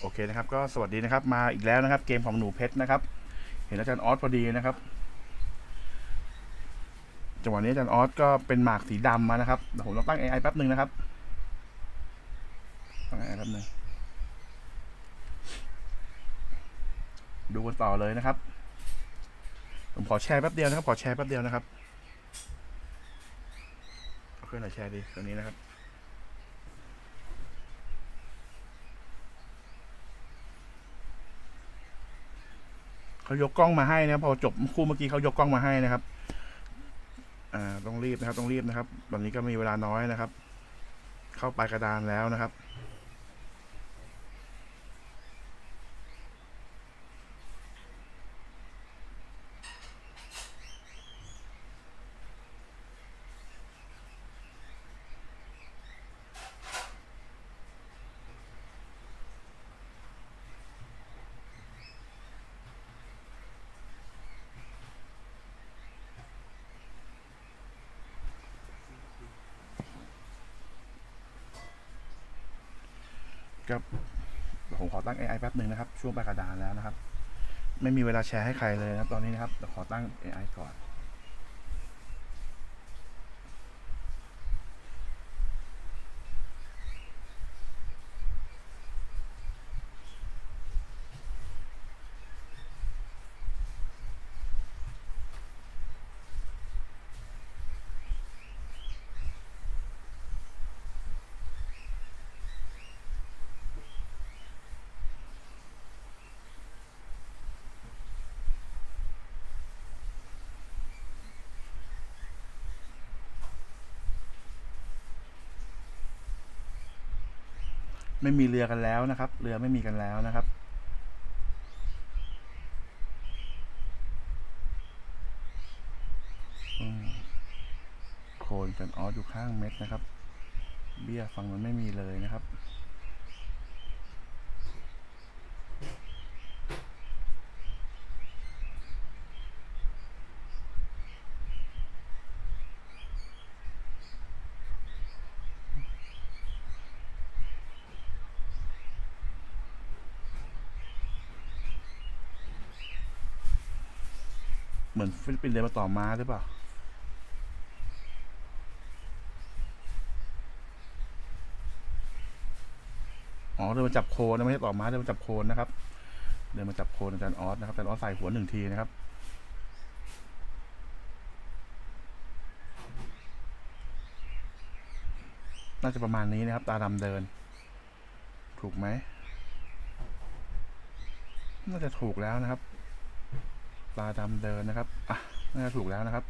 โอเคนะครับ ก็สวัสดีนะครับ มาอีกแล้วนะครับ เกมของหนูเพชรนะครับ เห็นอาจารย์ออสพอดีนะครับจังหวะนี้อาจารย์ออสก็เป็นหมากสีดำมานะครับเดี๋ยวผมต้องตั้ง AI แป๊บหนึ่งนะครับตั้ง AI แป๊บหนึ่งดูกันต่อเลยนะครับ ผมขอแชร์แป๊บเดียวนะครับ ขอแชร์แป๊บเดียวนะครับเอาเครื่องไหนแชร์ดีตัวนี้นะครับ เขายกกล้องมาให้นะพอจบคู่เมื่อกี้เขายกกล้องมาให้นะครับ อ่าต้องรีบนะครับ ต้องรีบนะครับ ตอนนี้ก็มีเวลาน้อยนะครับ เข้าไปลายกระดานแล้วนะครับ ก็ผมขอตั้ง AI แป๊บหนึ่งนะครับ ช่วงปลายกระดานแล้วนะครับ ไม่มีเวลาแชร์ให้ใครเลยนะตอนนี้นะครับขอตั้ง AI ก่อน ไม่มีเรือกันแล้วนะครับ เรือไม่มีกันแล้วนะครับ โคนกันออสอยู่ข้างเม็ดนะครับ เบี้ยฝั่งมันไม่มีเลยนะครับ ฟิลิปปินส์เดินมาต่อมาหรือเปล่าอ๋อเดินมาจับโคนนะไม่ใช่ต่อม้าเดินมาจับโคนนะครับ เดินมาจับโคนอาจารย์ออสนะครับอาจารย์ออสใส่หัวหนึ่งทีนะครับน่าจะประมาณนี้นะครับ ตาดำเดิน ถูกไหม น่าจะถูกแล้วนะครับ ตาดำเดินนะครับ อะ น่าจะถูกแล้วนะครับ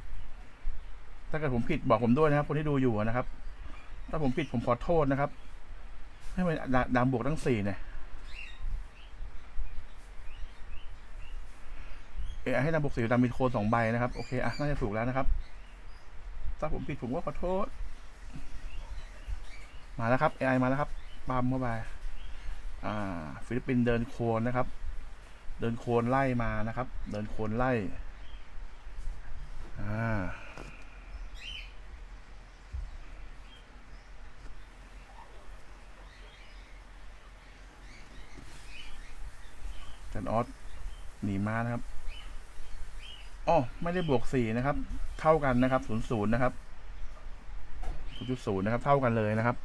ถ้าเกิดผมผิดบอกผมด้วยนะครับ คนที่ดูอยู่นะครับ ถ้าผมผิดผมขอโทษนะครับ ให้มันดดำบวกทั้งสี่เนี่ยเอะให้ดำบวกสี่ดำมีโคนสองใบนะครับ โอเค อะ น่าจะถูกแล้วนะครับ ถ้าผมผิดผมก็ขอโทษ มาแล้วครับ AI มาแล้วครับปั๊มเข้าไป อ่า ฟิลิปปินส์เดินโคนนะครับ เดินโคนไล่มานะครับ เดินโคนไล่อ่าจันออสหนีมานะครับอ๋อไม่ได้บวกสี่นะครับ เท่ากันนะครับศูนย์ศูนย์นะครับศูนย์จุดศูนย์นะครับ เท่ากันเลยนะครับ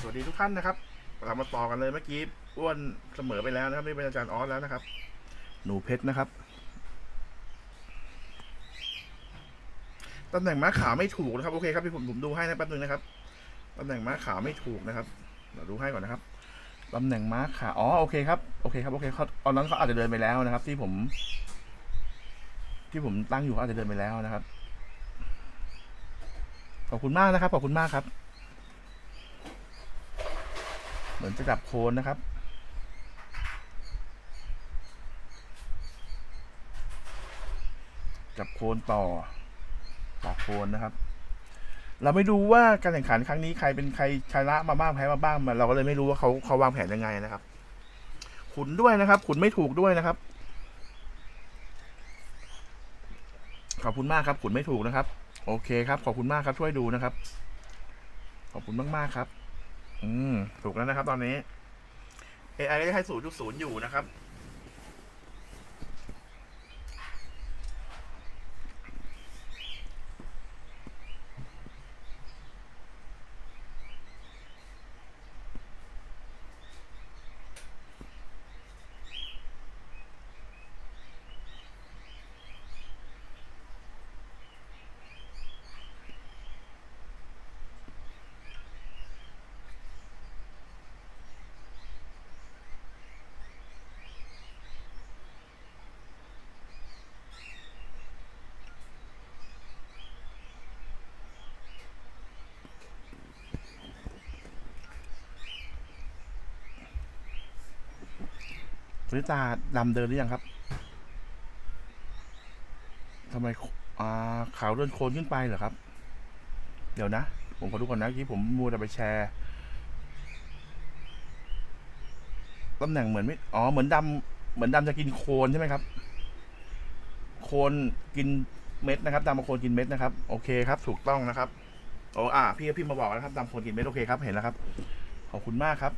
สวัสดี ท่านนะครับเรามาต่อกันเลยเมื่อกี้อ้วนเสมอไปแล้วนะครับนี่เป็นอาจารย์ออสแล้วนะครับ หนูเพชรนะครับตำแหน่งม้าขาวไม่ถูกนะครับโอเคครับพี่ผมผมดูให้นะแป๊บนึงนะครับตำแหน่งม้าขาวไม่ถูกนะครับเราดูให้ก่อนนะครับตำแหน่งม้าขาวอ๋อโอเคครับโอเคครับโอเคเขาตอนนั้นเขาอาจจะเดินไปแล้วนะครับ ที่ผม ที่ผมตั้งอยู่เขาอาจจะเดินไปแล้วนะครับขอบคุณมากนะครับขอบคุณมากครับ เหมือนจะจับโคนนะครับจับโคนต่อ ต่อโคนนะครับ เราไม่รู้ว่าการแข่งขันครั้งนี้ใครเป็นใครชนะมาบ้างแพ้มาบ้างมันเราก็เลยไม่รู้ว่าเขาเขาวางแผนยังไงนะครับ ขุนด้วยนะครับ ขุนไม่ถูกด้วยนะครับ ขอบคุณมากครับ ขุนไม่ถูกนะครับ โอเคครับ ขอบคุณมากครับช่วยดูนะครับ ขอบคุณมากๆครับ อืม ถูกแล้วนะครับตอนนี้ AI ก็จะให้สูตรยุคศูนย์อยู่นะครับ สุนิตาดำเดินหรือยังครับทำไมอ่าขาวเดินโคลนขึ้นไปเหรอครับ เดี๋ยวนะ ผมขอดูก่อนนะเมื่ผมมัวแต่ไปแชร์ตำแหน่งเหมือนไม่อ๋อเหมือนดำเหมือนดำจะกินโคลนใช่ไหมครับ โคลนกินเม็ดนะครับดำมาโคลนกินเม็ดนะครับ โอเคครับ ถูกต้องนะครับโอ้อ่าพี่ก็พี่มาบอกแล้วครับดำโคลนกินเม็ดโอเคครับเห็นแล้วครับขอบคุณมากครับ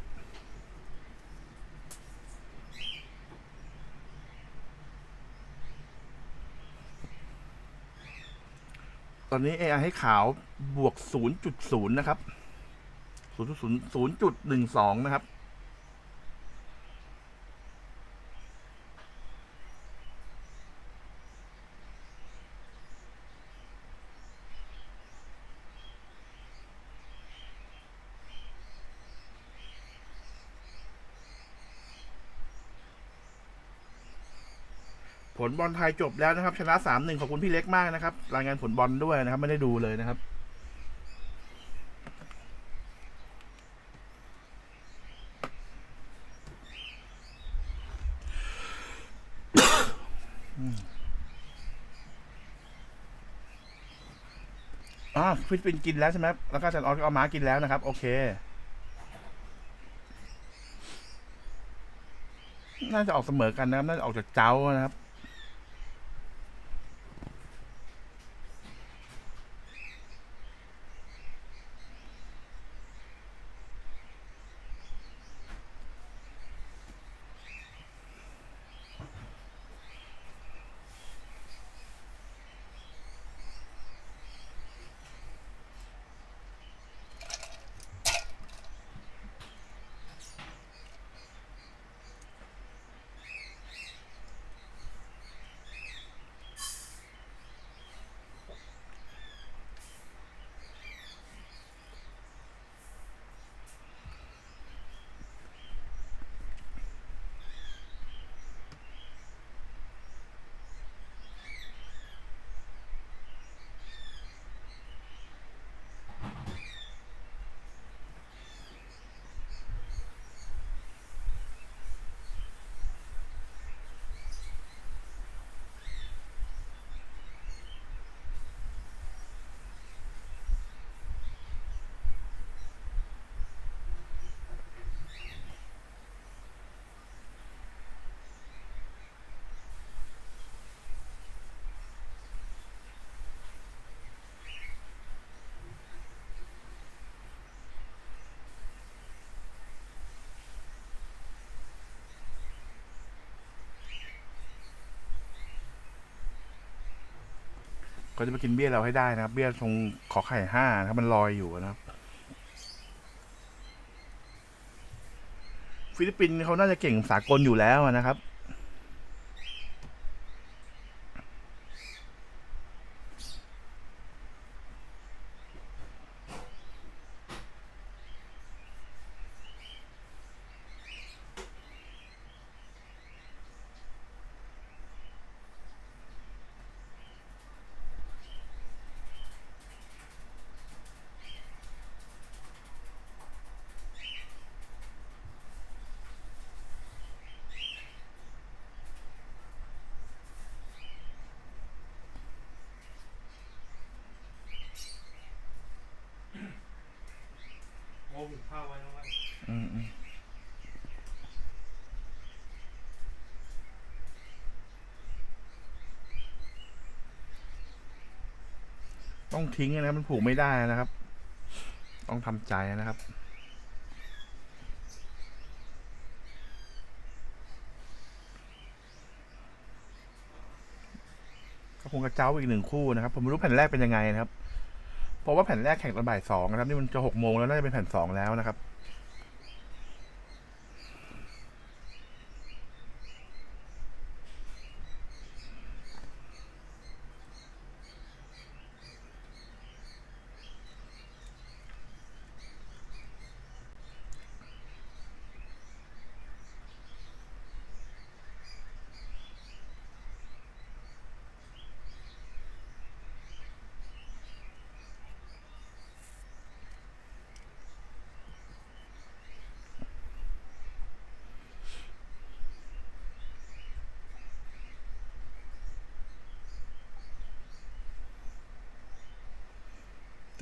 ตอนนี้ AI ให้ขาวบวก 0.0 นะครับ 0.0 0.12 นะครับ ลบอลไทยจบแล้วนะครับ ชนะ3-1ขอบคุณพี่เล็กมากนะครับ รายงานผลบอลด้วยนะครับ ไม่ได้ดูเลยนะครับอ่าฟิลิปปินกินแล้วใช่ไหมแล้วก็อาจันออสก็เอาม้ากินแล้วนะครับ โอเค น่าจะออกเสมอกันนะครับ น่าจะออกจากเจ้านะครับ ก็จะไปกินเบี้ยเราให้ได้นะครับ เบี้ยทรงขอไข่ห้านะครับ มันลอยอยู่นะครับ ฟิลิปปินส์เขาน่าจะเก่งสากลอยู่แล้วนะครับ ข้าวไว้แล้วว่าอืมอืมต้องทิ้งนะครับมันผูกไม่ได้นะครับ ต้องทำใจนะครับก็คงกระเจ้าอีกหนึ่งคู่นะครับ ผมไม่รู้แผ่นแรกเป็นยังไงนะครับ เพราะว่าแผ่นแรกแข่งตอนบ่ายสองนะครับ นี่มันจะหกโมงแล้วน่าจะเป็นแผ่นสองแล้วนะครับ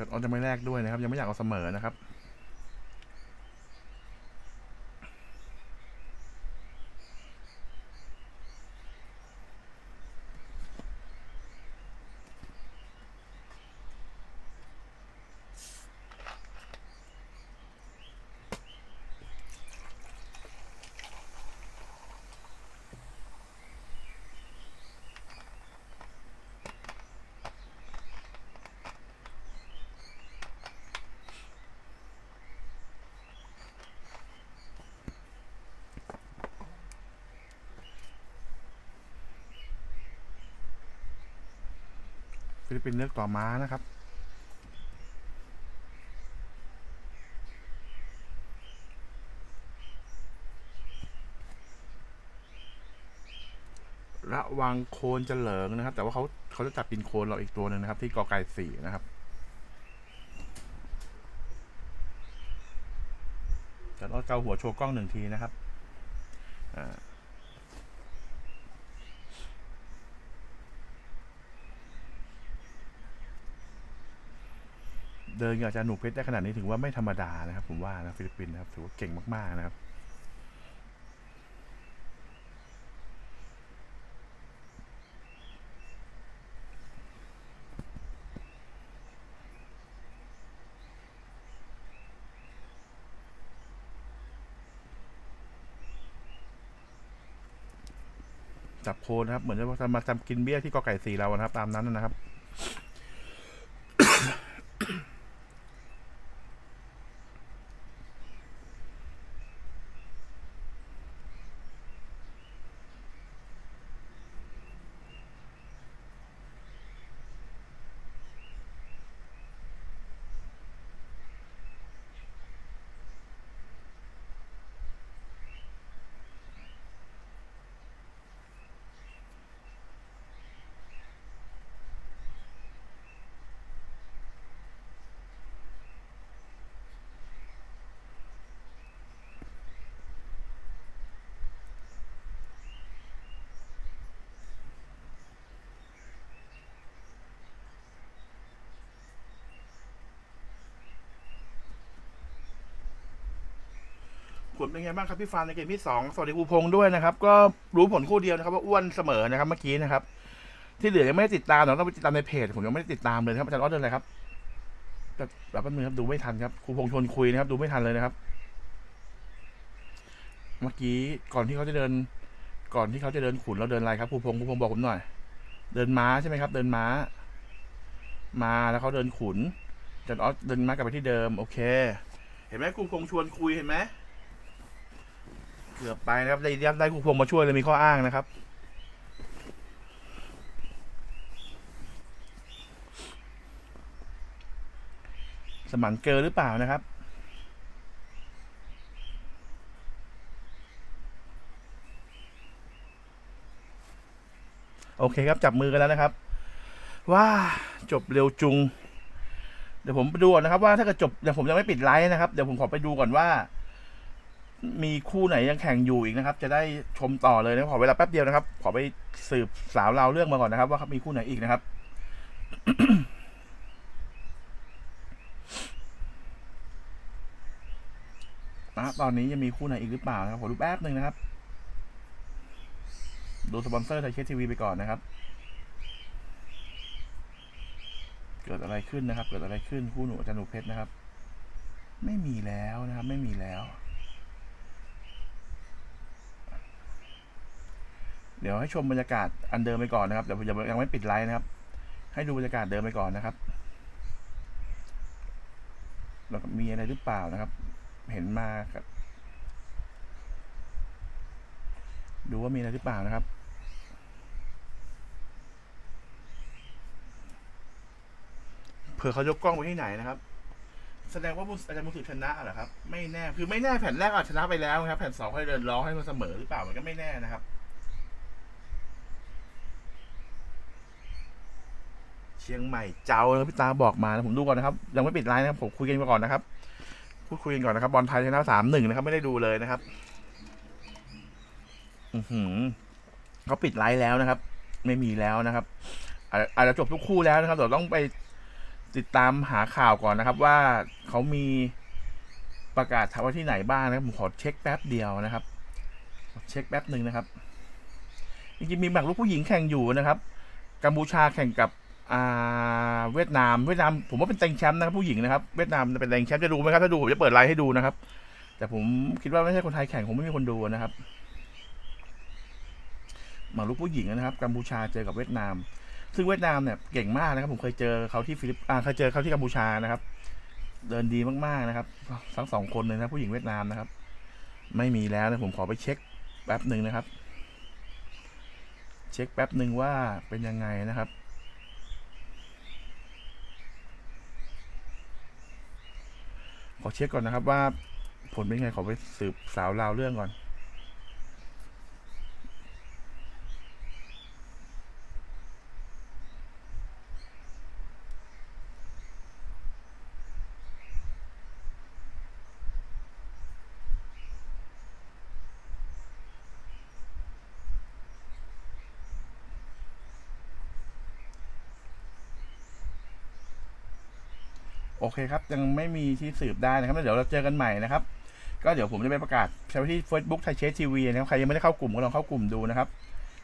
แต่ออนจะไม่แลกด้วยนะครับ ยังไม่อยากเอาเสมอนะครับ ฟิลิปปินส์เลือกต่อม้านะครับระวังโคนจะเหลิงนะครับ แต่ว่าเขาเขาจะจับปินโคนเราอีกตัวหนึ่งนะครับ ที่กอไก่สี่นะครับจะต้องเกาหัวโชว์กล้องหนึ่งทีนะครับอ่า เดินกับอาจารย์หนูเพชรได้ขนาดนี้ถือว่าไม่ธรรมดานะครับ ผมว่านะฟิลิปปินส์นะครับถือว่าเก่งมากๆนะครับจับโคนนะครับ เหมือนจะมาทำกินเบี้ยที่กอไก่สีเรานะครับ ตามนั้นนะครับ ผลเป็นไงบ้างครับพี่ฟานในเกมที่สองสวัสดีครูพงษ์ด้วยนะครับ ก็รู้ผลคู่เดียวนะครับว่าอ้วนเสมอนะครับเมื่อกี้นะครับ ที่เหลือยังไม่ได้ติดตามเดี๋ยวต้องไปติดตามในเพจผมยังไม่ได้ติดตามเลยครับอาจารย์ออสเดินอะไรครับแต่แบบแป๊บนึงครับดูไม่ทันครับครูพงษ์ชวนคุยนะครับ ดูไม่ทันเลยนะครับ เมื่อกี้ก่อนที่เขาจะเดิน ก่อนที่เขาจะเดินขุนเราเดินอะไรครับครูพงษ์ครูพงษ์บอกผมหน่อย เดินม้าใช่ไหมครับ เดินม้า มาแล้วเขาเดินขุนอาจารย์ออสเดินม้ากลับไปที่เดิม โอเค เห็นไหมครูพงษ์ชวนคุยเห็นไหม เกือบไปนะครับได้ได้ครูพงมาช่วยเลยมีข้ออ้างนะครับ สมันเกอร์หรือเปล่านะครับโอเคครับ จับมือกันแล้วนะครับว้าจบเร็วจุง เดี๋ยวผมไปดูก่อนนะครับว่าถ้าเกิดจบเดี๋ยวผมยังไม่ปิดไลฟ์นะครับ เดี๋ยวผมขอไปดูก่อนว่า มีคู่ไหนยังแข่งอยู่อีกนะครับ จะได้ชมต่อเลยนะขอเวลาแป๊บเดียวนะครับ ขอไปสืบสาวราวเรื่องมาก่อนนะครับ ว่ามีคู่ไหนอีกนะครับนะตอนนี้ยังมีคู่ไหนอีกหรือเปล่านะครับขอดูแป๊บหนึ่งนะครับ ดูสปอนเซอร์ไทยเคสทีวีไปก่อนนะครับ เกิดอะไรขึ้นนะครับ เกิดอะไรขึ้นคู่หนูอาจารย์หนูเพชรนะครับ ไม่มีแล้วนะครับ ไม่มีแล้ว เดี๋ยวให้ชมบรรยากาศอันเดิมไปก่อนนะครับเดี๋ยวยังไม่ปิดไลฟ์นะครับ ให้ดูบรรยากาศเดิมไปก่อนนะครับแล้วมีอะไรหรือเปล่านะครับ เห็นมาครับ ดูว่ามีอะไรหรือเปล่านะครับ เผื่อเขายกกล้องไปที่ไหนนะครับ แสดงว่าอาจารย์มุสุชนะเหรอครับ ไม่แน่ คือไม่แน่แผ่นแรกอาจชนะไปแล้วนะครับ แผ่นสองให้เดินล้อให้มันเสมอหรือเปล่ามันก็ไม่แน่นะครับ ชียงใหม่เจ้าพี่ตาบอกมานะผมดูก่อนนะครับ ยังไม่ปิดไลน์นะครับผมคุยกันไปก่อนนะครับ พูดคุยกันก่อนนะครับบอลไทยชนะสามหนึ่งนะครับ ไม่ได้ดูเลยนะครับ อือหือเขาปิดไลฟ์แล้วนะครับ ไม่มีแล้วนะครับอาจจะจบทุกคู่แล้วนะครับเดี๋ยวต้องไปติดตามหาข่าวก่อนนะครับ ว่าเขามีประกาศทำไว้ที่ไหนบ้างนะครับผมขอเช็คแป๊บเดียวนะครับ เช็คแป๊บหนึ่งนะครับจริงๆมีแบ่งลูกผู้หญิงแข่งอยู่นะครับกัมพูชาแข่งกับ เวียดนามเวียดนามผมว่าเป็นเต็งแชมป์นะครับผู้หญิงนะครับเวียดนามเป็นเต็งแชมป์จะดูไหมครับถ้าดูผมจะเปิดไลฟ์ให้ดูนะครับ แต่ผมคิดว่าไม่ใช่คนไทยแข่งคงไม่มีคนดูนะครับหมากรุกผู้หญิงนะครับกัมพูชาเจอกับเวียดนาม ซึ่งเวียดนามเนี่ยเก่งมากนะครับ ผมเคยเจอเขาที่ฟิลิปอ่าเคยเจอเขาที่กัมพูชานะครับ เดินดีมากๆนะครับ ทั้งสองคนเลยนะผู้หญิงเวียดนามนะครับ ไม่มีแล้วนะผมขอไปเช็คแป๊บหนึ่งนะครับ เช็คแป๊บหนึ่งว่าเป็นยังไงนะครับ ขอเช็คก่อนนะครับว่าผลเป็นไงขอไปสืบสาวราวเรื่องก่อน โอเคครับ ยังไม่มีที่สืบได้นะครับเดี๋ยวเราเจอกันใหม่นะครับ ก็เดี๋ยวผมจะไปประกาศใช้ที่ Facebook ไทยเชสทีวีนะครับใครยังไม่ได้เข้ากลุ่มก็ลองเข้ากลุ่มดูนะครับ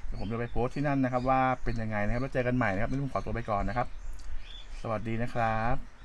เดี๋ยวผมจะไปโพสต์ที่นั่นนะครับ ว่าเป็นยังไงนะครับแล้วเจอกันใหม่นะครับวันนี้ผมขอตัวไปก่อนนะครับ สวัสดีนะครับ